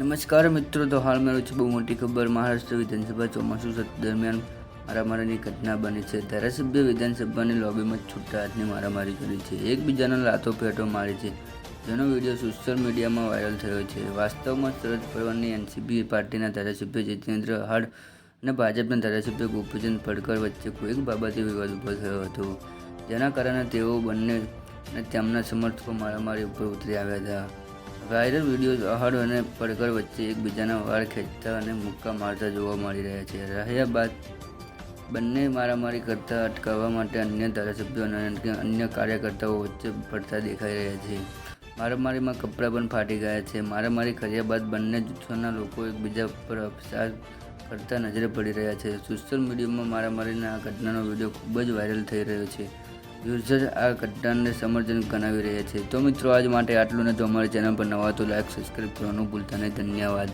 નમસ્કાર મિત્રો, તો હાલ મેળવું છે બહુ મોટી ખબર. મહારાષ્ટ્ર વિધાનસભા ચોમાસું સત્ર દરમિયાન મારામારીની ઘટના બની છે. ધારાસભ્ય વિધાનસભાની લોબીમાં છૂટા હાથની મારામારી કરી છે. એકબીજાના લાતો પેટો મારી છે. જેનો વીડિયો સોશિયલ મીડિયામાં વાયરલ થયો છે. વાસ્તવમાં શરદ પવારની એનસીપી પાર્ટીના ધારાસભ્ય જીતેન્દ્ર હાડ અને ભાજપના ધારાસભ્ય ગોપીચંદ પડકર વચ્ચે કોઈક બાબતે વિવાદ ઊભો થયો હતો. જેના કારણે તેઓ બંને અને તેમના સમર્થકો મારામારી ઉપર ઉતરી આવ્યા હતા. વાયરલ વીડિયો અહડ અને પડકર વચ્ચે એકબીજાના વાળ ખેંચતા અને મુક્કા મારતા જોવા મળી રહ્યા છે. રહ્યા બાદ બંને મારામારી કરતા અટકાવવા માટે અન્ય ધારાસભ્યો અને અન્ય કાર્યકર્તાઓ વચ્ચે પડતા દેખાઈ રહ્યા છે. મારામારીમાં કપડાં પણ ફાટી ગયા છે. મારામારી કર્યા બાદ બંને જૂથોના લોકો એકબીજા પર અપસાર કરતા નજરે પડી રહ્યા છે. સોશિયલ મીડિયામાં મારામારીના આ ઘટનાનો વીડિયો ખૂબ જ વાયરલ થઈ રહ્યો છે. યુઝર આ ઘટનાને સમર્થન ગણાવી રહ્યા છે. તો મિત્રો, આજ માટે આટલું ને તો અમારી ચેનલ પર નવા તો લાઈક સબસ્ક્રાઈબ કરવાનું ભૂલતા નહીં. ધન્યવાદ.